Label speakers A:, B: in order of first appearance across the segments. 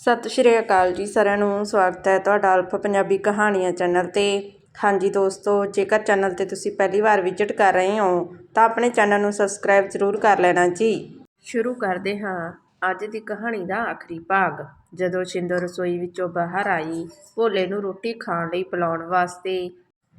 A: ਸਤਿ ਸ਼੍ਰੀ ਅਕਾਲ ਜੀ ਸਾਰਿਆਂ ਨੂੰ, ਸਵਾਗਤ ਹੈ ਤੁਹਾਡਾ ਅਲਫ ਪੰਜਾਬੀ ਕਹਾਣੀਆਂ ਚੈਨਲ ਤੇ। ਹਾਂਜੀ ਦੋਸਤੋ, ਜੇਕਰ ਚੈਨਲ ਤੇ ਤੁਸੀਂ ਪਹਿਲੀ ਵਾਰ ਵਿਜ਼ਿਟ ਕਰ ਰਹੇ ਹੋ, ਤਾਂ ਆਪਣੇ ਚੈਨਲ ਨੂੰ ਸਬਸਕ੍ਰਾਈਬ ਜ਼ਰੂਰ ਕਰ ਲੈਣਾ ਜੀ। ਸ਼ੁਰੂ ਕਰਦੇ ਹਾਂ ਅੱਜ ਦੀ ਕਹਾਣੀ ਦਾ ਆਖਰੀ ਭਾਗ। ਜਦੋਂ ਸ਼ਿੰਦੋ ਰਸੋਈ ਵਿੱਚੋਂ ਬਾਹਰ ਆਈ, ਭੋਲੇ ਨੂੰ ਰੋਟੀ ਖਾਣ ਲਈ ਪਿਲਾਉਣ ਵਾਸਤੇ,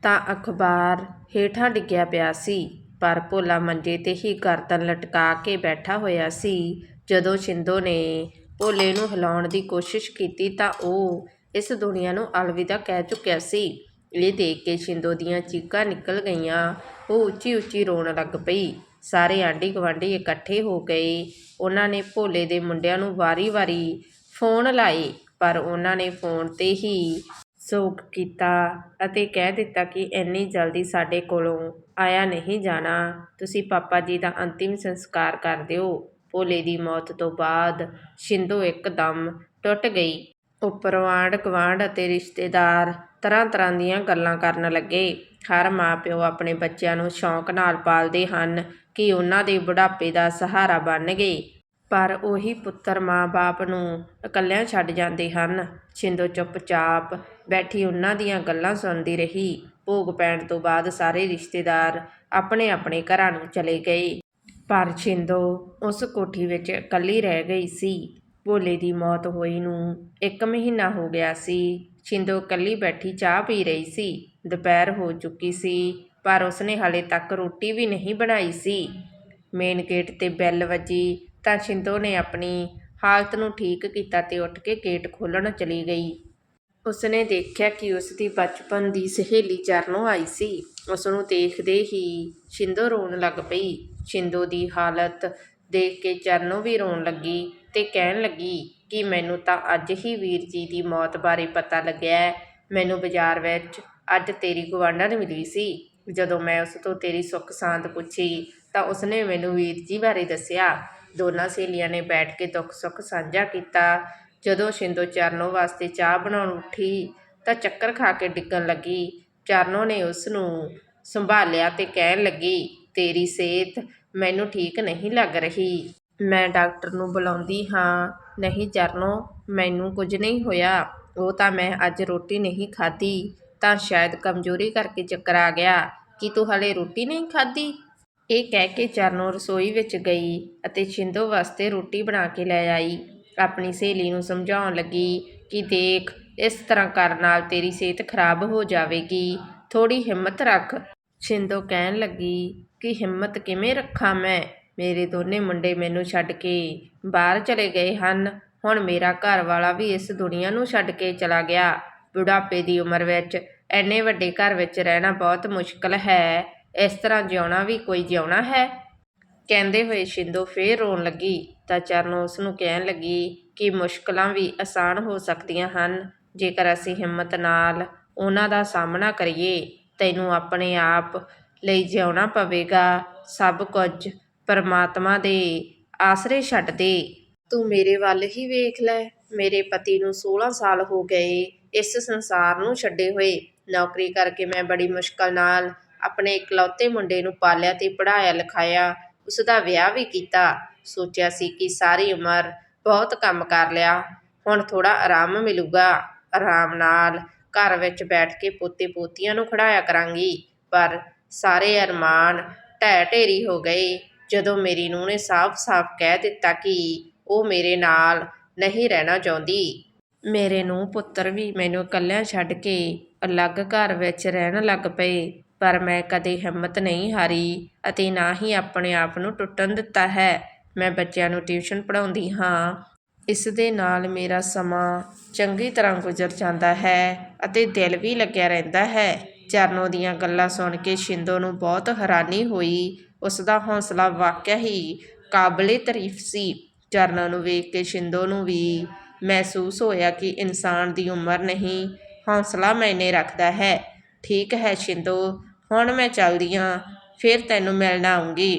A: ਤਾਂ ਅਖਬਾਰ ਹੇਠਾਂ ਡਿੱਗਿਆ ਪਿਆ ਸੀ। ਪਰ ਭੋਲਾ ਮੰਜੇ ਤੇ ਹੀ ਗਰਦਨ ਲਟਕਾ ਕੇ ਬੈਠਾ ਹੋਇਆ ਸੀ। ਜਦੋਂ ਸ਼ਿੰਦੋ ਨੇ ਭੋਲੇ ਨੂੰ ਹਿਲਾਉਣ ਦੀ ਕੋਸ਼ਿਸ਼ ਕੀਤੀ ਤਾਂ ਉਹ ਇਸ ਦੁਨੀਆ ਨੂੰ ਅਲਵਿਦਾ ਕਹਿ ਚੁੱਕਿਆ ਸੀ। ਇਹ ਦੇਖ ਕੇ ਸ਼ਿੰਦੋ ਦੀਆਂ ਚੀਕਾਂ ਨਿਕਲ ਗਈਆਂ। ਉਹ ਉੱਚੀ ਉੱਚੀ ਰੋਣ ਲੱਗ ਪਈ। ਸਾਰੇ ਆਂਢੀ ਗੁਆਂਢੀ ਇਕੱਠੇ ਹੋ ਗਏ। ਉਹਨਾਂ ਨੇ ਭੋਲੇ ਦੇ ਮੁੰਡਿਆਂ ਨੂੰ ਵਾਰੀ-ਵਾਰੀ ਫੋਨ ਲਾਏ, ਪਰ ਉਹਨਾਂ ਨੇ ਫੋਨ ਤੇ ਹੀ ਸੋਗ ਕੀਤਾ ਅਤੇ ਕਹਿ ਦਿੱਤਾ ਕਿ ਇੰਨੀ ਜਲਦੀ ਸਾਡੇ ਕੋਲੋਂ ਆਇਆ ਨਹੀਂ ਜਾਣਾ। ਤੁਸੀਂ ਪਾਪਾ ਜੀ ਦਾ ਅੰਤਿਮ ਸੰਸਕਾਰ ਕਰ ਦਿਓ। ਭੋਲੇ ਦੀ ਮੌਤ ਤੋਂ ਬਾਅਦ ਸ਼ਿੰਦੋ ਇਕਦਮ ਟੁੱਟ ਗਈ। ਉੱਪਰੋਂ ਆਂਢ ਗੁਆਂਢ ਅਤੇ ਰਿਸ਼ਤੇਦਾਰ ਤਰ੍ਹਾਂ ਤਰ੍ਹਾਂ ਦੀਆਂ ਗੱਲਾਂ ਕਰਨ ਲੱਗੇ। ਹਰ ਮਾਂ ਪਿਓ ਆਪਣੇ ਬੱਚਿਆਂ ਨੂੰ ਸ਼ੌਂਕ ਨਾਲ ਪਾਲਦੇ ਹਨ ਕਿ ਉਹਨਾਂ ਦੇ ਬੁਢਾਪੇ ਦਾ ਸਹਾਰਾ ਬਣ ਗਏ। ਪਰ ਉਹੀ ਪੁੱਤਰ ਮਾਂ-ਬਾਪ ਨੂੰ ਇਕੱਲਿਆਂ ਛੱਡ ਜਾਂਦੇ ਹਨ। ਛਿੰਦੋ ਚੁੱਪਚਾਪ ਬੈਠੀ ਉਹਨਾਂ ਦੀਆਂ ਗੱਲਾਂ ਸੁਣਦੀ ਰਹੀ। ਭੋਗ ਪੈਣ ਤੋਂ ਬਾਅਦ ਸਾਰੇ ਰਿਸ਼ਤੇਦਾਰ ਆਪਣੇ ਆਪਣੇ ਘਰਾਂ ਨੂੰ ਚਲੇ ਗਏ। ਪਰ ਛਿੰਦੋ ਉਸ ਕੋਠੀ ਵਿੱਚ ਇਕੱਲੀ ਰਹਿ ਗਈ ਸੀ। ਭੋਲੇ ਦੀ ਮੌਤ ਹੋਈ ਨੂੰ ਇੱਕ ਮਹੀਨਾ ਹੋ ਗਿਆ ਸੀ। ਛਿੰਦੋ ਇਕੱਲੀ ਬੈਠੀ ਚਾਹ ਪੀ ਰਹੀ ਸੀ। ਦੁਪਹਿਰ ਹੋ ਚੁੱਕੀ ਸੀ, ਪਰ ਉਸਨੇ ਹਾਲੇ ਤੱਕ ਰੋਟੀ ਵੀ ਨਹੀਂ ਬਣਾਈ ਸੀ। ਮੇਨ ਗੇਟ ਤੇ ਬੈਲ ਵੱਜੀ ਤਾਂ ਛਿੰਦੋ ਨੇ ਆਪਣੀ ਹਾਲਤ ਨੂੰ ਠੀਕ ਕੀਤਾ ਤੇ ਉੱਠ ਕੇ ਗੇਟ ਖੋਲ੍ਹਣ ਚਲੀ ਗਈ। ਉਸਨੇ ਦੇਖਿਆ ਕਿ ਉਸ ਦੀ ਬਚਪਨ ਦੀ ਸਹੇਲੀ ਚਰਨੋ ਆਈ ਸੀ। ਉਸ ਨੂੰ ਦੇਖਦੇ ਹੀ ਛਿੰਦੋ ਰੋਣ ਲੱਗ ਪਈ। ਛਿੰਦੋ ਦੀ ਹਾਲਤ ਦੇਖ ਕੇ ਚਰਨੋ ਵੀ ਰੋਣ ਲੱਗੀ ਤੇ ਕਹਿਣ ਲੱਗੀ ਕਿ ਮੈਨੂੰ ਤਾਂ ਅੱਜ ਹੀ ਵੀਰ ਜੀ ਦੀ ਮੌਤ ਬਾਰੇ ਪਤਾ ਲੱਗਿਆ ਮੈਨੂੰ ਬਾਜ਼ਾਰ ਵਿੱਚ ਅੱਜ ਤੇਰੀ ਗੁਆਂਢਣ ਮਿਲੀ ਸੀ। ਜਦੋਂ ਮੈਂ ਉਸ ਤੋਂ ਤੇਰੀ ਸੁੱਖ ਸਾਂਦ ਪੁੱਛੀ ਤਾਂ ਉਸਨੇ ਮੈਨੂੰ ਵੀਰ ਜੀ ਬਾਰੇ ਦੱਸਿਆ। ਦੋਨਾਂ ਸਹੇਲੀਆਂ ਨੇ ਬੈਠ ਕੇ ਦੁੱਖ ਸੁੱਖ ਸਾਂਝਾ ਕੀਤਾ। ਜਦੋਂ ਸ਼ਿੰਦੋ ਚਰਨੋ ਵਾਸਤੇ ਚਾਹ ਬਣਾਉਣ ਉੱਠੀ ਤਾਂ ਚੱਕਰ ਖਾ ਕੇ ਡਿੱਗਣ ਲੱਗੀ। ਚਰਨੋ ਨੇ ਉਸ ਨੂੰ ਸੰਭਾਲਿਆ ਤੇ ਕਹਿਣ ਲੱਗੀ ਤੇਰੀ ਸਿਹਤ ਮੈਨੂੰ ਠੀਕ ਨਹੀਂ ਲੱਗ ਰਹੀ। ਮੈਂ ਡਾਕਟਰ ਨੂੰ ਬੁਲਾਉਂਦੀ ਹਾਂ, ਨਹੀਂ ਚਰਨੋ, ਮੈਨੂੰ ਕੁਝ ਨਹੀਂ ਹੋਇਆ। ਉਹ ਤਾਂ ਮੈਂ ਅੱਜ ਰੋਟੀ ਨਹੀਂ ਖਾਧੀ। ਤਾਂ ਸ਼ਾਇਦ ਕਮਜ਼ੋਰੀ ਕਰਕੇ ਚੱਕਰ ਆ ਗਿਆ। ਕਿ ਤੂੰ ਹਲੇ ਰੋਟੀ ਨਹੀਂ ਖਾਧੀ? ਇਹ ਕਹਿ ਕੇ ਚਰਨੋ ਰਸੋਈ ਵਿੱਚ ਗਈ ਅਤੇ ਛਿੰਦੋ ਵਾਸਤੇ ਰੋਟੀ ਬਣਾ ਕੇ ਲੈ ਆਈ। ਆਪਣੀ ਸਹੇਲੀ ਨੂੰ ਸਮਝਾਉਣ ਲੱਗੀ ਕਿ ਦੇਖ, ਇਸ ਤਰ੍ਹਾਂ ਕਰਨ ਨਾਲ ਤੇਰੀ ਸਿਹਤ ਖਰਾਬ ਹੋ ਜਾਵੇਗੀ। ਥੋੜੀ ਹਿੰਮਤ ਰੱਖ। ਛਿੰਦੋ ਕਹਿਣ ਲੱਗੀ ਕਿ ਹਿੰਮਤ ਕਿਵੇਂ ਰੱਖਾਂ ਮੈਂ? ਮੇਰੇ ਦੋਨੇ ਮੁੰਡੇ ਮੈਨੂੰ ਛੱਡ ਕੇ ਬਾਹਰ ਚਲੇ ਗਏ ਹਨ। ਹੁਣ ਮੇਰਾ ਘਰ ਵਾਲਾ ਵੀ ਇਸ ਦੁਨੀਆ ਨੂੰ ਛੱਡ ਕੇ ਚਲਾ ਗਿਆ। ਬੁਢਾਪੇ ਦੀ ਉਮਰ ਵਿੱਚ ਐਨੇ ਵੱਡੇ ਘਰ ਵਿੱਚ ਰਹਿਣਾ ਬਹੁਤ ਮੁਸ਼ਕਲ ਹੈ। ਇਸ ਤਰ੍ਹਾਂ ਜਿਉਣਾ ਵੀ ਕੋਈ ਜਿਉਣਾ ਹੈ? ਕਹਿੰਦੇ ਹੋਏ ਸ਼ਿੰਦੋ ਫੇਰ ਰੋਣ ਲੱਗੀ। ਤਾਂ ਚਰਨ ਉਸ ਨੂੰ ਕਹਿਣ ਲੱਗੀ ਕਿ ਮੁਸ਼ਕਲਾਂ ਵੀ ਆਸਾਨ ਹੋ ਸਕਦੀਆਂ ਹਨ। ਜੇਕਰ ਅਸੀਂ ਹਿੰਮਤ ਨਾਲ ਉਹਨਾਂ ਦਾ ਸਾਹਮਣਾ ਕਰੀਏ ਤੈਨੂੰ ਆਪਣੇ ਆਪ ਲਈ ਜਿਉਣਾ ਪਵੇਗਾ, ਸਭ ਕੁਝ ਪਰਮਾਤਮਾ ਦੇ ਆਸਰੇ ਛੱਡ ਦੇ। ਤੂੰ ਮੇਰੇ ਵੱਲ ਹੀ ਵੇਖ ਲੈ। ਮੇਰੇ ਪਤੀ ਨੂੰ 16 ਸਾਲ ਹੋ ਗਏ, ਇਸ ਸੰਸਾਰ ਨੂੰ ਛੱਡੇ ਹੋਏ। ਨੌਕਰੀ ਕਰਕੇ ਮੈਂ ਬੜੀ ਮੁਸ਼ਕਲ ਨਾਲ ਆਪਣੇ ਇਕਲੌਤੇ ਮੁੰਡੇ ਨੂੰ ਪਾਲਿਆ ਤੇ ਪੜ੍ਹਾਇਆ ਲਿਖਾਇਆ ਉਸ ਦਾ ਵਿਆਹ ਵੀ ਕੀਤਾ। ਸੋਚਿਆ ਸੀ ਕਿ ਸਾਰੀ ਉਮਰ ਬਹੁਤ ਕੰਮ ਕਰ ਲਿਆ, ਹੁਣ ਥੋੜਾ ਆਰਾਮ ਮਿਲੂਗਾ। ਆਰਾਮ ਨਾਲ ਘਰ ਵਿੱਚ ਬੈਠ ਕੇ ਪੋਤੇ ਪੋਤੀਆਂ ਨੂੰ ਖੜਾਇਆ ਕਰਾਂਗੀ। ਪਰ ਸਾਰੇ ਅਰਮਾਨ ਢਹਿ ਢੇਰੀ ਹੋ ਗਏ। ਜਦੋਂ ਮੇਰੀ ਨੂੰਹ ਨੇ ਸਾਫ਼-ਸਾਫ਼ ਕਹਿ ਦਿੱਤਾ ਕਿ ਉਹ ਮੇਰੇ ਨਾਲ ਨਹੀਂ ਰਹਿਣਾ ਚਾਹੁੰਦੀ, ਮੇਰੇ ਨੂੰਹ ਪੁੱਤਰ ਵੀ ਮੈਨੂੰ ਇਕੱਲਿਆਂ ਛੱਡ ਕੇ ਅਲੱਗ ਘਰ ਵਿੱਚ ਰਹਿਣ ਲੱਗ ਪਏ। ਪਰ ਮੈਂ ਕਦੇ ਹਿੰਮਤ ਨਹੀਂ ਹਾਰੀ ਅਤੇ ਨਾ ਹੀ ਆਪਣੇ ਆਪ ਨੂੰ ਟੁੱਟਣ ਦਿੱਤਾ ਹੈ। ਮੈਂ ਬੱਚਿਆਂ ਨੂੰ ਟਿਊਸ਼ਨ ਪੜ੍ਹਾਉਂਦੀ ਹਾਂ। ਇਸ ਦੇ ਨਾਲ ਮੇਰਾ ਸਮਾਂ ਚੰਗੀ ਤਰ੍ਹਾਂ ਗੁਜ਼ਰ ਜਾਂਦਾ ਹੈ ਅਤੇ ਦਿਲ ਵੀ ਲੱਗਿਆ ਰਹਿੰਦਾ ਹੈ। ਚਰਨੋ ਦੀਆਂ ਗੱਲਾਂ ਸੁਣ ਕੇ ਸ਼ਿੰਦੋ ਨੂੰ ਬਹੁਤ ਹੈਰਾਨੀ ਹੋਈ। ਉਸ ਦਾ ਹੌਸਲਾ ਵਾਕਿਆ ਹੀ ਕਾਬਲੇ ਤਾਰੀਫ ਸੀ। ਚਰਨੋ ਨੂੰ ਵੇਖ ਕੇ ਸ਼ਿੰਦੋ ਨੂੰ ਵੀ ਮਹਿਸੂਸ ਹੋਇਆ ਕਿ ਇਨਸਾਨ ਦੀ ਉਮਰ ਨਹੀਂ, ਹੌਸਲਾ ਮੈਨੇ ਰੱਖਦਾ ਹੈ। ਠੀਕ ਹੈ ਸ਼ਿੰਦੋ, ਹੁਣ ਮੈਂ ਚੱਲਦੀ ਹਾਂ, ਫਿਰ ਤੈਨੂੰ ਮਿਲਣ ਆਉਂਗੀ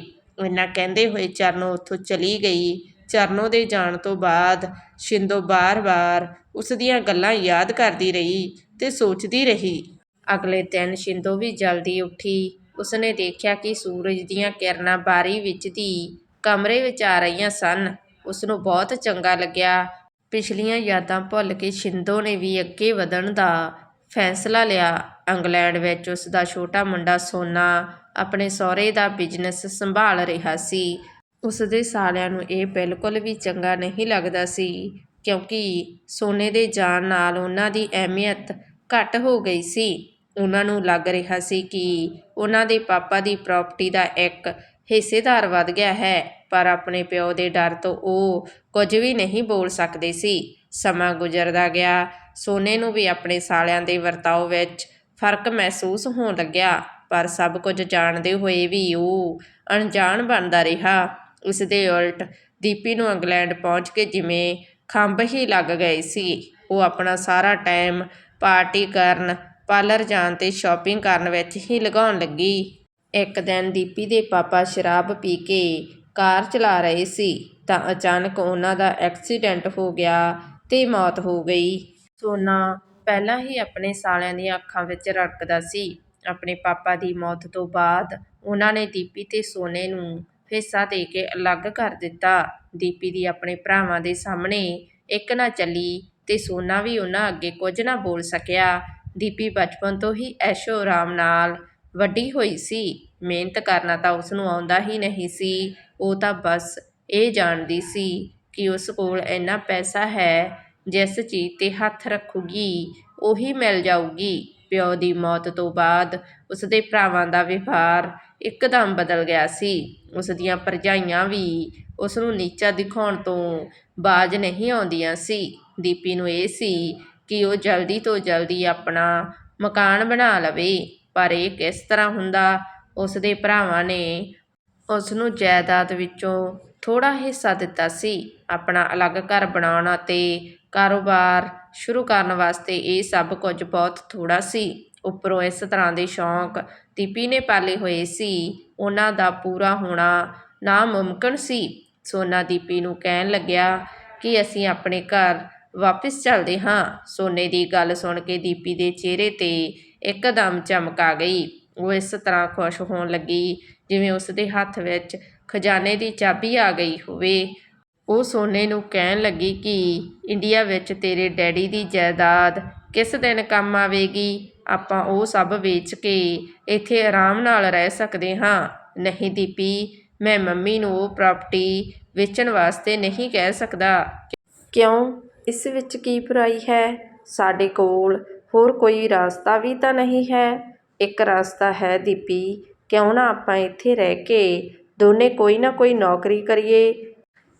A: ਇੰਨਾ ਕਹਿੰਦੇ ਹੋਏ ਚਰਨੋ ਉੱਥੋਂ ਚਲੀ ਗਈ। ਚਰਨੋ ਦੇ ਜਾਣ ਤੋਂ ਬਾਅਦ ਸ਼ਿੰਦੋ ਬਾਰ-ਬਾਰ ਉਸ ਦੀਆਂ ਗੱਲਾਂ ਯਾਦ ਕਰਦੀ ਰਹੀ ਤੇ ਸੋਚਦੀ ਰਹੀ। ਅਗਲੇ ਦਿਨ ਸ਼ਿੰਦੋ ਵੀ ਜਲਦੀ ਉੱਠੀ। ਉਸਨੇ ਦੇਖਿਆ ਕਿ ਸੂਰਜ ਦੀਆਂ ਕਿਰਨਾਂ ਬਾਰੀ ਵਿੱਚ ਦੀ ਕਮਰੇ ਵਿੱਚ ਆ ਰਹੀਆਂ ਸਨ। ਉਸਨੂੰ ਬਹੁਤ ਚੰਗਾ ਲੱਗਿਆ। ਪਿਛਲੀਆਂ ਯਾਦਾਂ ਭੁੱਲ ਕੇ ਛਿੰਦੋ ਨੇ ਵੀ ਅੱਗੇ ਵਧਣ ਦਾ ਫੈਸਲਾ ਲਿਆ। ਇੰਗਲੈਂਡ ਵਿੱਚ ਉਸ ਦਾ ਛੋਟਾ ਮੁੰਡਾ ਸੋਨਾ ਆਪਣੇ ਸਹੁਰੇ ਦਾ ਬਿਜ਼ਨਸ ਸੰਭਾਲ ਰਿਹਾ ਸੀ। ਉਸ ਦੇ ਸਾਲਿਆਂ ਨੂੰ ਇਹ ਬਿਲਕੁਲ ਵੀ ਚੰਗਾ ਨਹੀਂ ਲੱਗਦਾ ਸੀ, ਕਿਉਂਕਿ ਸੋਨੇ ਦੇ ਜਾਣ ਨਾਲ ਉਹਨਾਂ ਦੀ ਅਹਿਮੀਅਤ ਘੱਟ ਹੋ ਗਈ ਸੀ। ਉਹਨਾਂ ਨੂੰ ਲੱਗ ਰਿਹਾ ਸੀ ਕਿ ਉਹਨਾਂ ਦੇ ਪਾਪਾ ਦੀ ਪ੍ਰਾਪਰਟੀ ਦਾ ਇੱਕ ਹਿੱਸੇਦਾਰ ਵੱਧ ਗਿਆ ਹੈ, ਪਰ ਆਪਣੇ ਪਿਓ ਦੇ ਡਰ ਤੋਂ ਉਹ ਕੁਝ ਵੀ ਨਹੀਂ ਬੋਲ ਸਕਦੇ ਸੀ। ਸਮਾਂ ਗੁਜ਼ਰਦਾ ਗਿਆ। ਸੋਨੇ ਨੂੰ ਵੀ ਆਪਣੇ ਸਾਲਿਆਂ ਦੇ ਵਰਤਾਓ ਵਿੱਚ ਫ਼ਰਕ ਮਹਿਸੂਸ ਹੋਣ ਲੱਗਿਆ, ਪਰ ਸਭ ਕੁਝ ਜਾਣਦੇ ਹੋਏ ਵੀ ਉਹ ਅਣਜਾਣ ਬਣਦਾ ਰਿਹਾ। ਉਸ ਦੇ ਉਲਟ ਦੀਪੀ ਨੂੰ ਇੰਗਲੈਂਡ ਪਹੁੰਚ ਕੇ ਜਿਵੇਂ ਖੰਭ ਹੀ ਲੱਗ ਗਏ ਸੀ। ਉਹ ਆਪਣਾ ਸਾਰਾ ਟਾਈਮ ਪਾਰਟੀ ਕਰਨ ਪਾਰਲਰ ਜਾਣ ਤੇ ਸ਼ਾਪਿੰਗ ਕਰਨ ਵਿੱਚ ਹੀ ਲਗਾਉਣ ਲੱਗੀ। ਇੱਕ ਦਿਨ ਦੀਪੀ ਦੇ ਪਾਪਾ ਸ਼ਰਾਬ ਪੀ ਕੇ ਕਾਰ ਚਲਾ ਰਹੇ ਸੀ ਤਾਂ ਅਚਾਨਕ ਉਹਨਾਂ ਦਾ ਐਕਸੀਡੈਂਟ ਹੋ ਗਿਆ ਤੇ ਮੌਤ ਹੋ ਗਈ। ਸੋਨਾ ਪਹਿਲਾਂ ਹੀ ਆਪਣੇ ਸਾਲਿਆਂ ਦੀਆਂ ਅੱਖਾਂ ਵਿੱਚ ਰੜਕਦਾ ਸੀ। ਆਪਣੇ ਪਾਪਾ ਦੀ ਮੌਤ ਤੋਂ ਬਾਅਦ ਉਹਨਾਂ ਨੇ ਦੀਪੀ ਤੇ ਸੋਨੇ ਨੂੰ ਹਿੱਸਾ ਦੇ ਕੇ ਅਲੱਗ ਕਰ ਦਿੱਤਾ। ਦੀਪੀ ਦੀ ਆਪਣੇ ਭਰਾਵਾਂ ਦੇ ਸਾਹਮਣੇ ਇੱਕ ਨਾ ਚੱਲੀ ਤੇ ਸੋਨਾ ਵੀ ਉਹਨਾਂ ਅੱਗੇ ਕੁਝ ਨਾ ਬੋਲ ਸਕਿਆ। ਦੀਪੀ ਬਚਪਨ ਤੋਂ ਹੀ ਐਸ਼ੋ ਆਰਾਮ ਨਾਲ ਵੱਡੀ ਹੋਈ ਸੀ। ਮਿਹਨਤ ਕਰਨਾ ਤਾਂ ਉਸ ਨੂੰ ਆਉਂਦਾ ਹੀ ਨਹੀਂ ਸੀ। ਉਹ ਤਾਂ ਬਸ ਇਹ ਜਾਣਦੀ ਸੀ ਕਿ ਉਸ ਕੋਲ ਇੰਨਾ ਪੈਸਾ ਹੈ, ਜਿਸ ਚੀਜ਼ ਤੇ ਹੱਥ ਰੱਖੂਗੀ, ਉਹੀ ਮਿਲ ਜਾਊਗੀ। ਪਿਓ ਦੀ ਮੌਤ ਤੋਂ ਬਾਅਦ ਉਸ ਦੇ ਭਰਾਵਾਂ ਦਾ ਵਿਵਹਾਰ ਇੱਕਦਮ ਬਦਲ ਗਿਆ ਸੀ। ਉਸ ਦੀਆਂ ਭਰਜਾਈਆਂ ਵੀ ਉਸ ਨੂੰ ਨੀਚਾ ਦਿਖਾਉਣ ਤੋਂ ਬਾਜ ਨਹੀਂ ਆਉਂਦੀਆਂ ਸੀ। ਦੀਪੀ ਨੂੰ ਇਹ ਸੀ ਕਿ ਉਹ ਜਲਦੀ ਤੋਂ ਜਲਦੀ ਆਪਣਾ ਮਕਾਨ ਬਣਾ ਲਵੇ। ਪਰ ਇਹ ਕਿਸ ਤਰ੍ਹਾਂ ਹੁੰਦਾ? ਉਸ ਦੇ ਭਰਾਵਾਂ ਨੇ ਉਸ ਨੂੰ ਜਾਇਦਾਦ ਵਿੱਚੋਂ ਥੋੜਾ ਹਿੱਸਾ ਦਿੱਤਾ ਸੀ। ਆਪਣਾ ਅਲੱਗ ਘਰ ਬਣਾਉਣ ਅਤੇ ਕਾਰੋਬਾਰ ਸ਼ੁਰੂ ਕਰਨ ਵਾਸਤੇ ਇਹ ਸਭ ਕੁਝ ਬਹੁਤ ਥੋੜਾ ਸੀ। ਉੱਪਰੋਂ ਇਸ ਤਰ੍ਹਾਂ ਦੇ ਸ਼ੌਂਕ ਦੀਪੀ ਨੇ ਪਾਲੇ ਹੋਏ ਸੀ। ਉਹਨਾਂ ਦਾ ਪੂਰਾ ਹੋਣਾ ਨਾਮੁਮਕਿਨ ਸੀ। ਸੋਨਾ ਦੀਪੀ ਨੂੰ ਕਹਿਣ ਲੱਗਿਆ ਕਿ ਅਸੀਂ ਆਪਣੇ ਘਰ ਵਾਪਸ ਚੱਲਦੇ ਹਾਂ। ਸੋਨੇ ਦੀ ਗੱਲ ਸੁਣ ਕੇ ਦੀਪੀ ਦੇ ਚਿਹਰੇ ਤੇ ਇੱਕਦਮ ਚਮਕ ਆ ਗਈ। ਉਹ ਇਸ ਤਰ੍ਹਾਂ ਖੁਸ਼ ਹੋਣ ਲੱਗੀ ਜਿਵੇਂ ਉਸ ਦੇ ਹੱਥ ਵਿੱਚ ਖਜ਼ਾਨੇ ਦੀ ਚਾਬੀ ਆ ਗਈ ਹੋਵੇ। ਉਹ ਸੋਨੇ ਨੂੰ ਕਹਿਣ ਲੱਗੀ ਕਿ ਇੰਡੀਆ ਵਿੱਚ ਤੇਰੇ ਡੈਡੀ ਦੀ ਜਾਇਦਾਦ ਕਿਸ ਦਿਨ ਕੰਮ ਆਵੇਗੀ? ਆਪਾਂ ਉਹ ਸਭ ਵੇਚ ਕੇ ਇੱਥੇ ਆਰਾਮ ਨਾਲ ਰਹਿ ਸਕਦੇ ਹਾਂ। ਨਹੀਂ ਦੀਪੀ, ਮੈਂ ਮੰਮੀ ਨੂੰ ਉਹ ਪ੍ਰਾਪਰਟੀ ਵੇਚਣ ਵਾਸਤੇ ਨਹੀਂ ਕਹਿ ਸਕਦਾ। ਕਿਉਂ? ਇਸ ਵਿੱਚ ਕੀ ਬੁਰਾਈ ਹੈ? ਸਾਡੇ ਕੋਲ ਹੋਰ ਕੋਈ ਰਾਸਤਾ ਵੀ ਤਾਂ ਨਹੀਂ ਹੈ। ਇੱਕ ਰਸਤਾ ਹੈ ਦੀਪੀ, ਕਿਉਂ ਨਾ ਆਪਾਂ ਇੱਥੇ ਰਹਿ ਕੇ ਦੋਨੇ ਕੋਈ ਨਾ ਕੋਈ ਨੌਕਰੀ ਕਰੀਏ।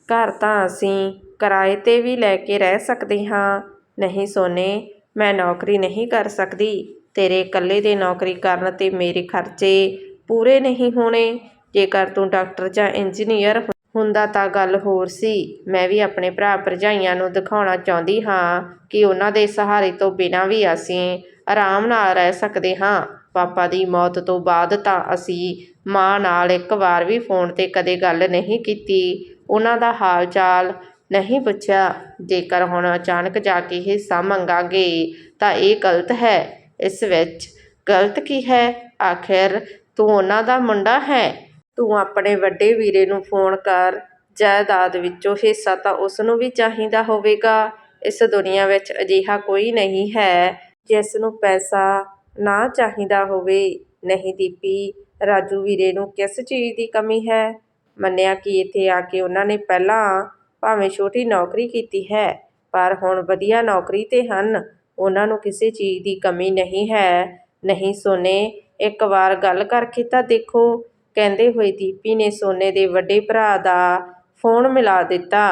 A: ਘਰ ਤਾਂ ਅਸੀਂ ਕਿਰਾਏ ਤੇ ਵੀ ਲੈ ਕੇ ਰਹਿ ਸਕਦੇ ਹਾਂ। ਨਹੀਂ ਸੋਨੇ ਮੈਂ ਨੌਕਰੀ ਨਹੀਂ ਕਰ ਸਕਦੀ। ਤੇਰੇ ਇਕੱਲੇ ਦੇ ਨੌਕਰੀ ਕਰਨ ਤੇ ਮੇਰੇ ਖਰਚੇ ਪੂਰੇ ਨਹੀਂ ਹੋਣੇ। ਜੇਕਰ ਤੂੰ ਡਾਕਟਰ ਜਾਂ ਇੰਜੀਨੀਅਰ ਹੁੰਦਾ ਤਾਂ ਗੱਲ ਹੋਰ ਸੀ। ਮੈਂ ਵੀ ਆਪਣੇ ਭਰਾ ਭਰਜਾਈਆਂ ਨੂੰ ਦਿਖਾਉਣਾ ਚਾਹੁੰਦੀ ਹਾਂ ਕਿ ਉਹਨਾਂ ਦੇ ਸਹਾਰੇ ਤੋਂ ਬਿਨਾਂ ਵੀ ਅਸੀਂ ਆਰਾਮ ਨਾਲ ਰਹਿ ਸਕਦੇ ਹਾਂ। ਪਾਪਾ ਦੀ ਮੌਤ ਤੋਂ ਬਾਅਦ ਤਾਂ ਅਸੀਂ ਮਾਂ ਨਾਲ ਇੱਕ ਵਾਰ ਵੀ ਫੋਨ ਤੇ ਕਦੇ ਗੱਲ ਨਹੀਂ ਕੀਤੀ। ਉਹਨਾਂ ਦਾ ਹਾਲ ਚਾਲ ਨਹੀਂ ਪੁੱਛਿਆ। ਜੇਕਰ ਹੁਣ ਅਚਾਨਕ ਜਾ ਕੇ ਹਿੱਸਾ ਮੰਗਾਂਗੇ ਤਾਂ ਇਹ ਗਲਤ ਹੈ। ਇਸ ਵਿੱਚ ਗਲਤ ਕੀ ਹੈ? ਆਖਿਰ ਤੂੰ ਉਹਨਾਂ ਦਾ ਮੁੰਡਾ ਹੈ? ਤੂੰ ਆਪਣੇ ਵੱਡੇ ਵੀਰੇ ਨੂੰ ਫੋਨ ਕਰ। ਜਾਇਦਾਦ ਵਿੱਚੋਂ ਹਿੱਸਾ ਤਾਂ ਉਸ ਨੂੰ ਵੀ ਚਾਹੀਦਾ ਹੋਵੇਗਾ। ਇਸ ਦੁਨੀਆ ਵਿੱਚ ਅਜਿਹਾ ਕੋਈ ਨਹੀਂ ਹੈ ਜਿਸ ਨੂੰ ਪੈਸਾ ਨਾ ਚਾਹੀਦਾ ਹੋਵੇ। ਨਹੀਂ ਦੀਪੀ, ਰਾਜੂ ਵੀਰੇ ਨੂੰ ਕਿਸ ਚੀਜ਼ ਦੀ ਕਮੀ ਹੈ? ਮੰਨਿਆ ਕਿ ਇੱਥੇ ਆ ਕੇ ਉਹਨਾਂ ਨੇ ਪਹਿਲਾਂ ਭਾਵੇਂ ਛੋਟੀ ਨੌਕਰੀ ਕੀਤੀ ਹੈ, ਪਰ ਹੁਣ ਵਧੀਆ ਨੌਕਰੀ ਤੇ ਹਨ। ਉਹਨਾਂ ਨੂੰ ਕਿਸੇ ਚੀਜ਼ ਦੀ ਕਮੀ ਨਹੀਂ ਹੈ। ਨਹੀਂ ਸੋਨੇ, ਇੱਕ ਵਾਰ ਗੱਲ ਕਰਕੇ ਤਾਂ ਦੇਖੋ। ਕਹਿੰਦੇ ਹੋਏ ਦੀਪੀ ਨੇ ਸੋਨੇ ਦੇ ਵੱਡੇ ਭਰਾ ਦਾ ਫੋਨ ਮਿਲਾ ਦਿੱਤਾ।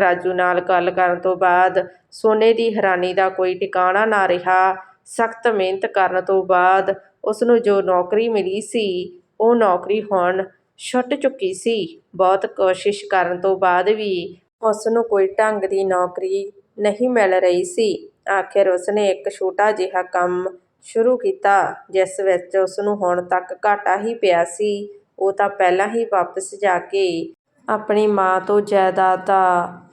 A: ਰਾਜੂ ਨਾਲ ਗੱਲ ਕਰਨ ਤੋਂ ਬਾਅਦ ਸੋਨੇ ਦੀ ਹੈਰਾਨੀ ਦਾ ਕੋਈ ਟਿਕਾਣਾ ਨਾ ਰਿਹਾ। ਸਖਤ ਮਿਹਨਤ ਕਰਨ ਤੋਂ ਬਾਅਦ ਉਸ ਨੂੰ ਜੋ ਨੌਕਰੀ ਮਿਲੀ ਸੀ, ਉਹ ਨੌਕਰੀ ਹੁਣ ਛੁੱਟ ਚੁੱਕੀ ਸੀ। ਬਹੁਤ ਕੋਸ਼ਿਸ਼ ਕਰਨ ਤੋਂ ਬਾਅਦ ਵੀ ਉਸ ਨੂੰ ਕੋਈ ਢੰਗ ਦੀ ਨੌਕਰੀ ਨਹੀਂ ਮਿਲ ਰਹੀ ਸੀ। ਆਖਿਰ ਉਸ ਨੇ ਇੱਕ ਛੋਟਾ ਜਿਹਾ ਕੰਮ ਸ਼ੁਰੂ ਕੀਤਾ, ਜਿਸ ਵਿੱਚ ਉਸ ਨੂੰ ਹੁਣ ਤੱਕ ਘਾਟਾ ਹੀ ਪਿਆ ਸੀ। ਉਹ ਤਾਂ ਪਹਿਲਾਂ ਹੀ ਵਾਪਸ ਜਾ ਕੇ ਆਪਣੀ ਮਾਂ ਤੋਂ ਜਾਇਦਾਦ ਦਾ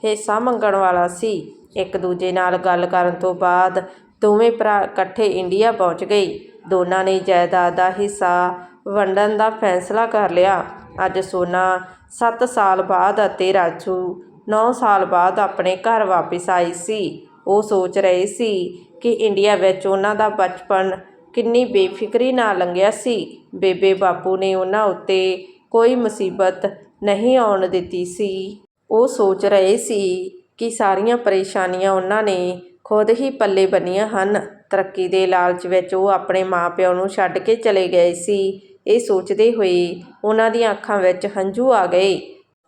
A: ਹਿੱਸਾ ਮੰਗਣ ਵਾਲਾ ਸੀ। ਇੱਕ ਦੂਜੇ ਨਾਲ ਗੱਲ ਕਰਨ ਤੋਂ ਬਾਅਦ ਦੋਵੇਂ ਭਰਾ ਇਕੱਠੇ ਇੰਡੀਆ ਪਹੁੰਚ ਗਏ। ਦੋਨਾਂ ਨੇ ਜਾਇਦਾਦ ਦਾ ਹਿੱਸਾ ਵੰਡਣ ਦਾ ਫੈਸਲਾ ਕਰ ਲਿਆ। ਅੱਜ ਸੋਨਾ 7 ਸਾਲ ਬਾਅਦ ਅਤੇ ਰਾਜੂ 9 ਸਾਲ ਬਾਅਦ ਆਪਣੇ ਘਰ ਵਾਪਸ ਆਈ ਸੀ। ਉਹ ਸੋਚ ਰਹੇ ਸੀ ਕਿ ਇੰਡੀਆ ਵਿੱਚ ਉਹਨਾਂ ਦਾ ਬਚਪਨ ਕਿੰਨੀ ਬੇਫਿਕਰੀ ਨਾਲ ਲੰਘਿਆ ਸੀ। ਬੇਬੇ ਬਾਪੂ ਨੇ ਉਹਨਾਂ ਉੱਤੇ ਕੋਈ ਮੁਸੀਬਤ ਨਹੀਂ ਆਉਣ ਦਿੱਤੀ ਸੀ। ਉਹ ਸੋਚ ਰਹੇ ਸੀ ਕਿ ਸਾਰੀਆਂ ਪਰੇਸ਼ਾਨੀਆਂ ਉਹਨਾਂ ਨੇ ਖੁਦ ਹੀ ਪੱਲੇ ਬੰਨੀਆਂ ਹਨ। ਤਰੱਕੀ ਦੇ ਲਾਲਚ ਵਿੱਚ ਉਹ ਆਪਣੇ ਮਾਪਿਆਂ ਨੂੰ ਛੱਡ ਕੇ ਚਲੇ ਗਏ ਸੀ। ਇਹ ਸੋਚਦੇ ਹੋਏ ਉਹਨਾਂ ਦੀਆਂ ਅੱਖਾਂ ਵਿੱਚ ਹੰਝੂ ਆ ਗਏ।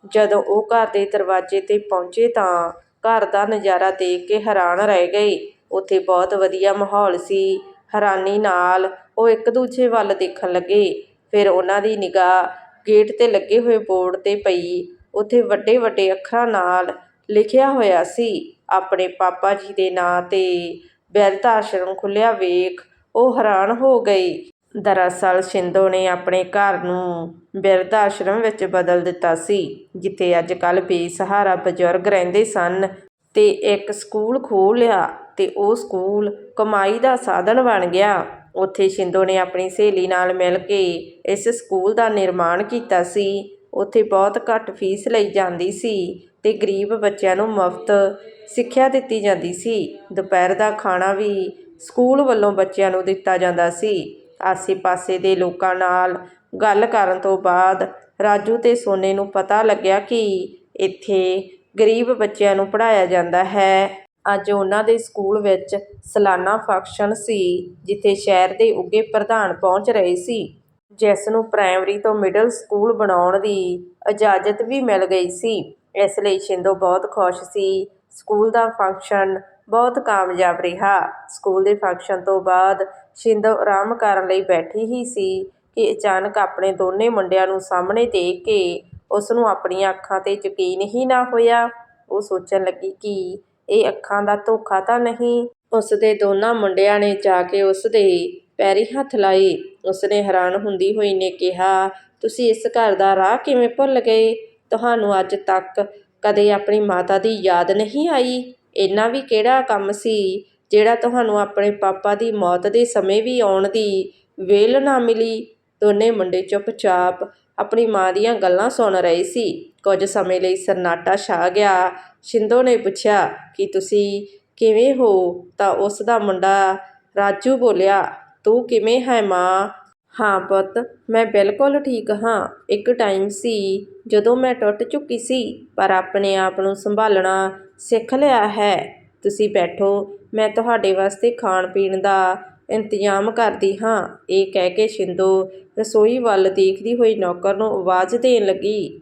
A: ਜਦੋਂ ਉਹ ਘਰ ਦੇ ਦਰਵਾਜ਼ੇ ਤੇ ਪਹੁੰਚੇ ਤਾਂ ਘਰ ਦਾ ਨਜ਼ਾਰਾ ਦੇਖ ਕੇ ਹੈਰਾਨ ਰਹਿ ਗਏ ਉੱਥੇ ਬਹੁਤ ਵਧੀਆ ਮਾਹੌਲ ਸੀ। ਹੈਰਾਨੀ ਨਾਲ ਉਹ ਇੱਕ ਦੂਜੇ ਵੱਲ ਦੇਖਣ ਲੱਗੇ। ਫਿਰ ਉਹਨਾਂ ਦੀ ਨਿਗਾਹ ਗੇਟ ਤੇ ਲੱਗੇ ਹੋਏ ਬੋਰਡ ਤੇ ਪਈ। ਉੱਥੇ ਵੱਡੇ ਵੱਡੇ ਅੱਖਰਾਂ ਨਾਲ ਲਿਖਿਆ ਹੋਇਆ ਸੀ, ਆਪਣੇ ਪਾਪਾ ਜੀ ਦੇ ਨਾਂ ਤੇ ਬਿਰਧ ਆਸ਼ਰਮ ਖੁੱਲ੍ਹਿਆ ਵੇਖ, ਉਹ ਹੈਰਾਨ ਹੋ ਗਈ। ਦਰਅਸਲ ਸ਼ਿੰਦੋ ਨੇ ਆਪਣੇ ਘਰ ਨੂੰ ਬਿਰਧ ਆਸ਼ਰਮ ਵਿੱਚ ਬਦਲ ਦਿੱਤਾ ਸੀ, ਜਿੱਥੇ ਅੱਜ ਕੱਲ੍ਹ ਬੇਸਹਾਰਾ ਬਜ਼ੁਰਗ ਰਹਿੰਦੇ ਸਨ ਤੇ ਇੱਕ ਸਕੂਲ ਖੋਲ੍ਹ ਲਿਆ ਤੇ ਉਹ ਸਕੂਲ ਕਮਾਈ ਦਾ ਸਾਧਨ ਬਣ ਗਿਆ। ਉੱਥੇ ਸ਼ਿੰਦੋ ਨੇ ਆਪਣੀ ਸਹੇਲੀ ਨਾਲ ਮਿਲ ਕੇ ਇਸ ਸਕੂਲ ਦਾ ਨਿਰਮਾਣ ਕੀਤਾ ਸੀ। ਉੱਥੇ ਬਹੁਤ ਘੱਟ ਫੀਸ ਲਈ ਜਾਂਦੀ ਸੀ ਤੇ ਗਰੀਬ ਬੱਚਿਆਂ ਨੂੰ ਮੁਫਤ ਸਿੱਖਿਆ ਦਿੱਤੀ ਜਾਂਦੀ ਸੀ। ਦੁਪਹਿਰ ਦਾ ਖਾਣਾ ਵੀ ਸਕੂਲ ਵੱਲੋਂ ਬੱਚਿਆਂ ਨੂੰ ਦਿੱਤਾ ਜਾਂਦਾ ਸੀ। ਆਸੇ-ਪਾਸੇ ਦੇ ਲੋਕਾਂ ਨਾਲ ਗੱਲ ਕਰਨ ਤੋਂ ਬਾਅਦ ਰਾਜੂ ਤੇ ਸੋਨੇ ਨੂੰ ਪਤਾ ਲੱਗਿਆ ਕਿ ਇੱਥੇ ਗਰੀਬ ਬੱਚਿਆਂ ਨੂੰ ਪੜ੍ਹਾਇਆ ਜਾਂਦਾ ਹੈ। ਅੱਜ ਉਹਨਾਂ ਦੇ ਸਕੂਲ ਵਿੱਚ ਸਾਲਾਨਾ ਫੰਕਸ਼ਨ ਸੀ, ਜਿੱਥੇ ਸ਼ਹਿਰ ਦੇ ਉੱਗੇ ਪ੍ਰਧਾਨ ਪਹੁੰਚ ਰਹੇ ਸੀ। ਜਿਸ ਨੂੰ ਪ੍ਰਾਇਮਰੀ ਤੋਂ ਮਿਡਲ ਸਕੂਲ ਬਣਾਉਣ ਦੀ ਇਜਾਜ਼ਤ ਵੀ ਮਿਲ ਗਈ ਸੀ। ਇਸ ਲਈ ਸ਼ਿੰਦੋ ਬਹੁਤ ਖੁਸ਼ ਸੀ। ਸਕੂਲ ਦਾ ਫੰਕਸ਼ਨ ਬਹੁਤ ਕਾਮਯਾਬ ਰਿਹਾ। ਸਕੂਲ ਦੇ ਫੰਕਸ਼ਨ ਤੋਂ ਬਾਅਦ ਸ਼ਿੰਦੋ ਆਰਾਮ ਕਰਨ ਲਈ ਬੈਠੀ ਹੀ ਸੀ। ਕਿ ਅਚਾਨਕ ਆਪਣੇ ਦੋਨੇ ਮੁੰਡਿਆਂ ਨੂੰ ਸਾਹਮਣੇ ਦੇਖ ਕੇ ਉਸ ਨੂੰ ਆਪਣੀਆਂ ਅੱਖਾਂ ਤੇ ਯਕੀਨ ਹੀ ਨਾ ਹੋਇਆ। ਉਹ ਸੋਚਣ ਲੱਗੀ ਕਿ ਇਹ ਅੱਖਾਂ ਦਾ ਧੋਖਾ ਤਾਂ ਨਹੀਂ। ਉਸ ਦੇ ਦੋਨਾਂ ਮੁੰਡਿਆਂ ਨੇ ਜਾ ਕੇ ਉਸ ਦੇ ਪੈਰੀ ਹੱਥ ਲਾਏ। ਉਸ ਨੇ ਹੈਰਾਨ ਹੁੰਦੀ ਹੋਈ ਨੇ ਕਿਹਾ, ਤੁਸੀਂ ਇਸ ਘਰ ਦਾ ਰਾਹ ਕਿਵੇਂ ਭੁੱਲ ਗਏ? ਤੁਹਾਨੂੰ ਅੱਜ ਤੱਕ ਕਦੇ ਆਪਣੀ ਮਾਤਾ ਦੀ ਯਾਦ ਨਹੀਂ ਆਈ? ਇੰਨਾ ਵੀ ਕਿਹੜਾ ਕੰਮ ਸੀ ਜਿਹੜਾ ਤੁਹਾਨੂੰ ਆਪਣੇ ਪਾਪਾ ਦੀ ਮੌਤ ਦੇ ਸਮੇਂ ਵੀ ਆਉਣ ਦੀ ਵੇਲ ਨਾ ਮਿਲੀ? ਦੋਨੇ ਮੁੰਡੇ ਚੁੱਪਚਾਪ ਆਪਣੀ ਮਾਂ ਦੀਆਂ ਗੱਲਾਂ ਸੁਣ ਰਹੇ ਸੀ। ਕੁਝ ਸਮੇਂ ਲਈ ਸਰਨਾਟਾ ਛਾ ਗਿਆ। ਸ਼ਿੰਦੋ ਨੇ ਪੁੱਛਿਆ, ਕਿ ਤੁਸੀਂ ਕਿਵੇਂ ਹੋ? ਤਾਂ ਉਸ ਦਾ ਮੁੰਡਾ ਰਾਜੂ ਬੋਲਿਆ, ਤੂੰ ਕਿਵੇਂ ਹੈ ਮਾਂ? ਹਾਂ ਪੁੱਤ, ਮੈਂ ਬਿਲਕੁਲ ਠੀਕ ਹਾਂ। ਇੱਕ ਟਾਈਮ ਸੀ ਜਦੋਂ ਮੈਂ ਟੁੱਟ ਚੁੱਕੀ ਸੀ, ਪਰ ਆਪਣੇ ਆਪ ਨੂੰ ਸੰਭਾਲਣਾ ਸਿੱਖ ਲਿਆ ਹੈ। ਤੁਸੀਂ ਬੈਠੋ, ਮੈਂ ਤੁਹਾਡੇ ਵਾਸਤੇ ਖਾਣ ਪੀਣ ਦਾ ਇੰਤਜ਼ਾਮ ਕਰਦੀ ਹਾਂ। ਇਹ ਕਹਿ ਕੇ ਸ਼ਿੰਦੋ ਰਸੋਈ ਵੱਲ ਦੇਖਦੀ ਹੋਈ ਨੌਕਰ ਨੂੰ ਆਵਾਜ਼ ਦੇਣ ਲੱਗੀ।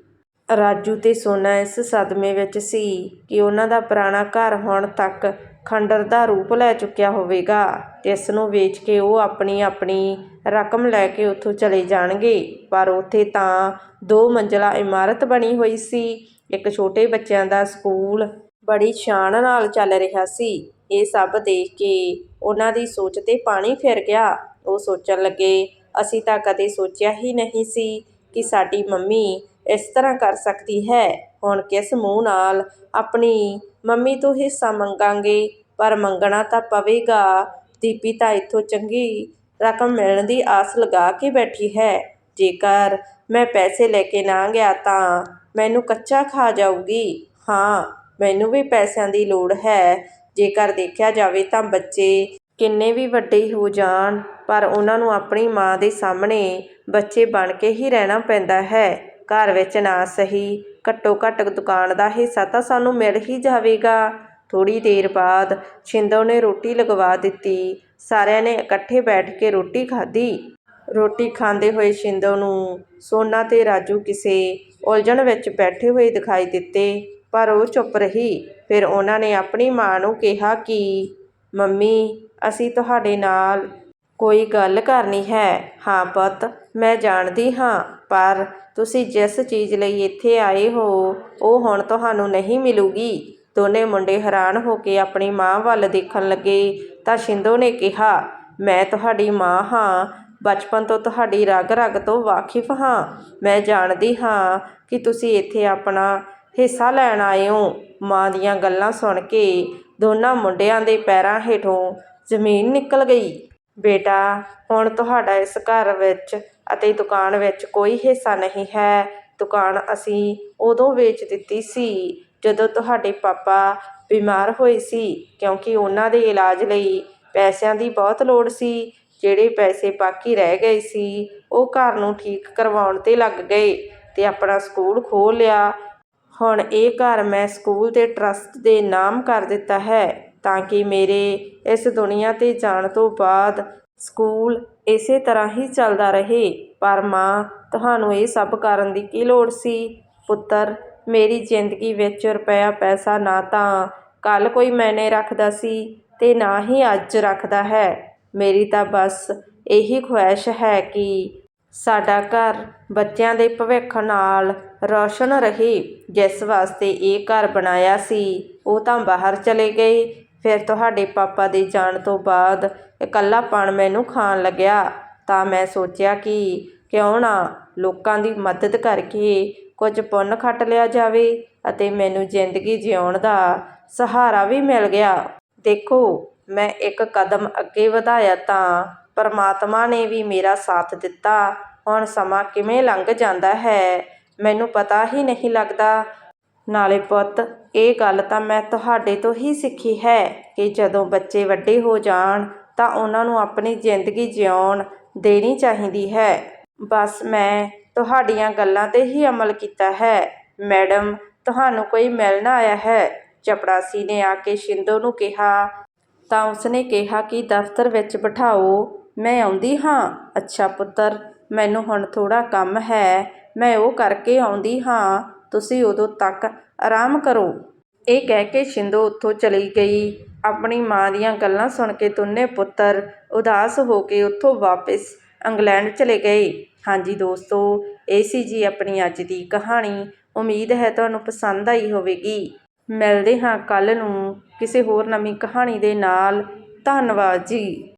A: ਰਾਜੂ ਤੇ ਸੋਨਾ ਇਸ ਸਦਮੇ ਵਿੱਚ ਸੀ ਕਿ ਉਹਨਾਂ ਦਾ ਪੁਰਾਣਾ ਘਰ ਹੁਣ ਤੱਕ ਖੰਡਰ ਦਾ ਰੂਪ ਲੈ ਚੁੱਕਿਆ ਹੋਵੇਗਾ ਜਿਸ ਨੂੰ ਵੇਚ ਕੇ ਉਹ ਆਪਣੀ ਆਪਣੀ ਰਕਮ ਲੈ ਕੇ ਉੱਥੋਂ ਚਲੇ ਜਾਣਗੇ। ਪਰ ਉੱਥੇ ਤਾਂ ਦੋ ਮੰਜ਼ਲਾ ਇਮਾਰਤ ਬਣੀ ਹੋਈ ਸੀ। ਇੱਕ ਛੋਟੇ ਬੱਚਿਆਂ ਦਾ ਸਕੂਲ ਬੜੀ ਸ਼ਾਨ ਨਾਲ ਚੱਲ ਰਿਹਾ ਸੀ। ਇਹ ਸਭ ਦੇਖ ਕੇ ਉਹਨਾਂ ਦੀ ਸੋਚ ਤੇ ਪਾਣੀ ਫਿਰ ਗਿਆ। ਉਹ ਸੋਚਣ ਲੱਗੇ, ਅਸੀਂ ਤਾਂ ਕਦੇ ਸੋਚਿਆ ਹੀ ਨਹੀਂ ਸੀ ਕਿ ਸਾਡੀ ਮੰਮੀ ਇਸ ਤਰ੍ਹਾਂ ਕਰ ਸਕਦੀ ਹੈ। ਹੁਣ ਕਿਸ ਮੂੰਹ ਨਾਲ ਆਪਣੀ ਮੰਮੀ ਤੋਂ ਹਿੱਸਾ ਮੰਗਾਂਗੇ? ਪਰ ਮੰਗਣਾ ਤਾਂ ਪਵੇਗਾ। ਦੀਪੀ ਤਾਂ ਇੱਥੋਂ ਚੰਗੀ ਰਕਮ ਮਿਲਣ ਦੀ ਆਸ ਲਗਾ ਕੇ ਬੈਠੀ ਹੈ। ਜੇਕਰ ਮੈਂ ਪੈਸੇ ਲੈ ਕੇ ਨਾ ਗਿਆ ਤਾਂ ਮੈਨੂੰ ਕੱਚਾ ਖਾ ਜਾਊਗੀ। ਹਾਂ, ਮੈਨੂੰ ਵੀ ਪੈਸਿਆਂ ਦੀ ਲੋੜ ਹੈ। ਜੇਕਰ ਦੇਖਿਆ ਜਾਵੇ ਤਾਂ ਬੱਚੇ ਕਿੰਨੇ ਵੀ ਵੱਡੇ ਹੋ ਜਾਣ, ਪਰ ਉਹਨਾਂ ਨੂੰ ਆਪਣੀ ਮਾਂ ਦੇ ਸਾਹਮਣੇ ਬੱਚੇ ਬਣ ਕੇ ਹੀ ਰਹਿਣਾ ਪੈਂਦਾ ਹੈ। ਘਰ ਵਿੱਚ ਨਾ ਸਹੀ ਘੱਟੋ ਘੱਟ ਦੁਕਾਨ ਦਾ ਹਿੱਸਾ ਤਾਂ ਸਾਨੂੰ ਮਿਲ ਹੀ ਜਾਵੇਗਾ। ਥੋੜੀ ਦੇਰ ਬਾਅਦ ਛਿੰਦੋ ਨੇ ਰੋਟੀ ਲਗਵਾ ਦਿੱਤੀ। ਸਾਰਿਆਂ ਨੇ ਇਕੱਠੇ ਬੈਠ ਕੇ ਰੋਟੀ ਖਾਧੀ। ਰੋਟੀ ਖਾਂਦੇ ਹੋਏ ਛਿੰਦੋ ਨੂੰ ਸੋਨਾ ਤੇ ਰਾਜੂ ਕਿਸੇ ਉਲਝਣ ਵਿੱਚ ਬੈਠੇ ਹੋਏ ਦਿਖਾਈ ਦਿੱਤੇ, ਪਰ ਉਹ ਚੁੱਪ ਰਹੀ। ਫਿਰ ਉਹਨਾਂ ਨੇ ਆਪਣੀ ਮਾਂ ਨੂੰ ਕਿਹਾ ਕਿ, ਮੰਮੀ, ਅਸੀਂ ਤੁਹਾਡੇ ਨਾਲ ਕੋਈ ਗੱਲ ਕਰਨੀ ਹੈ। ਹਾਂ ਪੁੱਤ, ਮੈਂ ਜਾਣਦੀ ਹਾਂ, ਪਰ ਤੁਸੀਂ ਜਿਸ ਚੀਜ਼ ਲਈ ਇੱਥੇ ਆਏ ਹੋ, ਉਹ ਹੁਣ ਤੁਹਾਨੂੰ ਨਹੀਂ ਮਿਲੂਗੀ। ਦੋਨੇ ਮੁੰਡੇ ਹੈਰਾਨ ਹੋ ਕੇ ਆਪਣੀ ਮਾਂ ਵੱਲ ਦੇਖਣ ਲੱਗੇ ਤਾਂ ਸ਼ਿੰਦੋ ਨੇ ਕਿਹਾ, ਮੈਂ ਤੁਹਾਡੀ ਮਾਂ ਹਾਂ, ਬਚਪਨ ਤੋਂ ਤੁਹਾਡੀ ਰਗ ਰਗ ਤੋਂ ਵਾਕਿਫ ਹਾਂ। ਮੈਂ ਜਾਣਦੀ ਹਾਂ ਕਿ ਤੁਸੀਂ ਇੱਥੇ ਆਪਣਾ ਹਿੱਸਾ ਲੈਣ ਆਏ ਹੋ ਮਾਂ ਦੀਆਂ ਗੱਲਾਂ ਸੁਣ ਕੇ ਦੋਨਾਂ ਮੁੰਡਿਆਂ ਦੇ ਪੈਰਾਂ ਹੇਠੋਂ ਜ਼ਮੀਨ ਨਿਕਲ ਗਈ। ਬੇਟਾ, ਹੁਣ ਤੁਹਾਡਾ ਇਸ ਘਰ ਵਿੱਚ ਅਤੇ ਦੁਕਾਨ ਵਿੱਚ ਕੋਈ ਹਿੱਸਾ ਨਹੀਂ ਹੈ। ਦੁਕਾਨ ਅਸੀਂ ਉਦੋਂ ਵੇਚ ਦਿੱਤੀ ਸੀ ਜਦੋਂ ਤੁਹਾਡੇ ਪਾਪਾ ਬਿਮਾਰ ਹੋਏ ਸੀ ਕਿਉਂਕਿ ਉਹਨਾਂ ਦੇ ਇਲਾਜ ਲਈ ਪੈਸਿਆਂ ਦੀ ਬਹੁਤ ਲੋੜ ਸੀ। ਜਿਹੜੇ ਪੈਸੇ ਬਾਕੀ ਰਹਿ ਗਏ ਸੀ, ਉਹ ਘਰ ਨੂੰ ਠੀਕ ਕਰਵਾਉਣ 'ਤੇ ਲੱਗ ਗਏ ਤੇ ਆਪਣਾ ਸਕੂਲ ਖੋਲ੍ਹ ਲਿਆ। ਹੁਣ ਇਹ ਘਰ ਮੈਂ ਸਕੂਲ ਦੇ ਟਰਸਟ ਦੇ ਨਾਮ ਕਰ ਦਿੱਤਾ ਹੈ ਤਾਂ ਕਿ ਮੇਰੇ ਇਸ ਦੁਨੀਆ ਤੇ ਜਾਣ ਤੋਂ ਬਾਅਦ ਸਕੂਲ ਇਸੇ ਤਰ੍ਹਾਂ ਹੀ ਚੱਲਦਾ ਰਹੇ। ਪਰ ਮਾਂ, ਤੁਹਾਨੂੰ ਇਹ ਸਭ ਕਰਨ ਦੀ ਕੀ ਲੋੜ ਸੀ? ਪੁੱਤਰ, ਮੇਰੀ ਜ਼ਿੰਦਗੀ ਵਿੱਚ ਰੁਪਇਆ ਪੈਸਾ ਨਾ ਤਾਂ ਕੱਲ ਕੋਈ ਮੈਨੇ ਰੱਖਦਾ ਸੀ ਤੇ ਨਾ ਹੀ ਅੱਜ ਰੱਖਦਾ ਹੈ। ਮੇਰੀ ਤਾਂ ਬਸ ਇਹੀ ਖੁਆਇਸ਼ ਹੈ ਕਿ ਸਾਡਾ ਘਰ ਬੱਚਿਆਂ ਦੇ ਭਵਿੱਖ ਨਾਲ ਰੌਸ਼ਨ ਰਹੇ, ਜਿਸ ਵਾਸਤੇ ਇਹ ਘਰ ਬਣਾਇਆ ਸੀ। ਉਹ ਤਾਂ ਬਾਹਰ ਚਲੇ ਗਏ। ਫਿਰ ਤੁਹਾਡੇ ਪਾਪਾ ਦੇ ਜਾਣ ਤੋਂ ਬਾਅਦ ਇਕੱਲਾਪਣ ਮੈਨੂੰ ਖਾਣ ਲੱਗਿਆ। ਤਾਂ ਮੈਂ ਸੋਚਿਆ ਕਿ ਕਿਉਂ ਨਾ ਲੋਕਾਂ ਦੀ ਮਦਦ ਕਰਕੇ ਕੁਝ ਪੁੰਨ ਖੱਟ ਲਿਆ ਜਾਵੇ ਅਤੇ ਮੈਨੂੰ ਜ਼ਿੰਦਗੀ ਜਿਉਣ ਦਾ ਸਹਾਰਾ ਵੀ ਮਿਲ ਗਿਆ। ਦੇਖੋ, ਮੈਂ ਇੱਕ ਕਦਮ ਅੱਗੇ ਵਧਾਇਆ ਤਾਂ ਪਰਮਾਤਮਾ ਨੇ ਵੀ ਮੇਰਾ ਸਾਥ ਦਿੱਤਾ। ਹੁਣ ਸਮਾਂ ਕਿਵੇਂ ਲੰਘ ਜਾਂਦਾ ਹੈ, ਮੈਨੂੰ ਪਤਾ ਹੀ ਨਹੀਂ ਲੱਗਦਾ। ਨਾਲੇ ਪੁੱਤ, ਇਹ ਗੱਲ ਤਾਂ ਮੈਂ ਤੁਹਾਡੇ ਤੋਂ ਹੀ ਸਿੱਖੀ ਹੈ ਕਿ ਜਦੋਂ ਬੱਚੇ ਵੱਡੇ ਹੋ ਜਾਣ, ਤਾਂ ਉਹਨਾਂ ਨੂੰ ਆਪਣੀ ਜ਼ਿੰਦਗੀ ਜਿਉਣ ਦੇਣੀ ਚਾਹੀਦੀ ਹੈ। ਬਸ ਮੈਂ ਤੁਹਾਡੀਆਂ ਗੱਲਾਂ ਤੇ ਹੀ ਅਮਲ ਕੀਤਾ ਹੈ। ਮੈਡਮ, ਤੁਹਾਨੂੰ ਕੋਈ ਮਿਲਣ ਆਇਆ ਹੈ? ਚਪੜਾਸੀ ਨੇ ਆ ਕੇ ਸ਼ਿੰਦੋ ਨੂੰ ਕਿਹਾ। ਤਾਂ ਉਸਨੇ ਕਿਹਾ ਕਿ ਦਫ਼ਤਰ ਵਿੱਚ ਬਿਠਾਓ। ਮੈਂ ਆਉਂਦੀ ਹਾਂ। ਅੱਛਾ ਪੁੱਤਰ, ਮੈਨੂੰ ਹੁਣ ਥੋੜ੍ਹਾ ਕੰਮ ਹੈ। ਮੈਂ ਉਹ ਕਰਕੇ ਆਉਂਦੀ ਹਾਂ। ਤੁਸੀਂ ਉਦੋਂ ਤੱਕ ਆਰਾਮ ਕਰੋ। ਇਹ ਕਹਿ ਕੇ ਸ਼ਿੰਦੋ ਉੱਥੋਂ ਚਲੀ ਗਈ। ਆਪਣੀ ਮਾਂ ਦੀਆਂ ਗੱਲਾਂ ਸੁਣ ਕੇ ਦੋਨੇ ਪੁੱਤਰ ਉਦਾਸ ਹੋ ਕੇ ਉੱਥੋਂ ਵਾਪਸ ਇੰਗਲੈਂਡ ਚਲੇ ਗਏ। ਹਾਂਜੀ ਦੋਸਤੋ, ਇਹ ਸੀ ਜੀ ਆਪਣੀ ਅੱਜ ਦੀ ਕਹਾਣੀ। ਉਮੀਦ ਹੈ ਤੁਹਾਨੂੰ ਪਸੰਦ ਆਈ ਹੋਵੇਗੀ। ਮਿਲਦੇ ਹਾਂ ਕੱਲ ਨੂੰ ਕਿਸੇ ਹੋਰ ਨਵੀਂ ਕਹਾਣੀ ਦੇ ਨਾਲ। ਧੰਨਵਾਦ ਜੀ।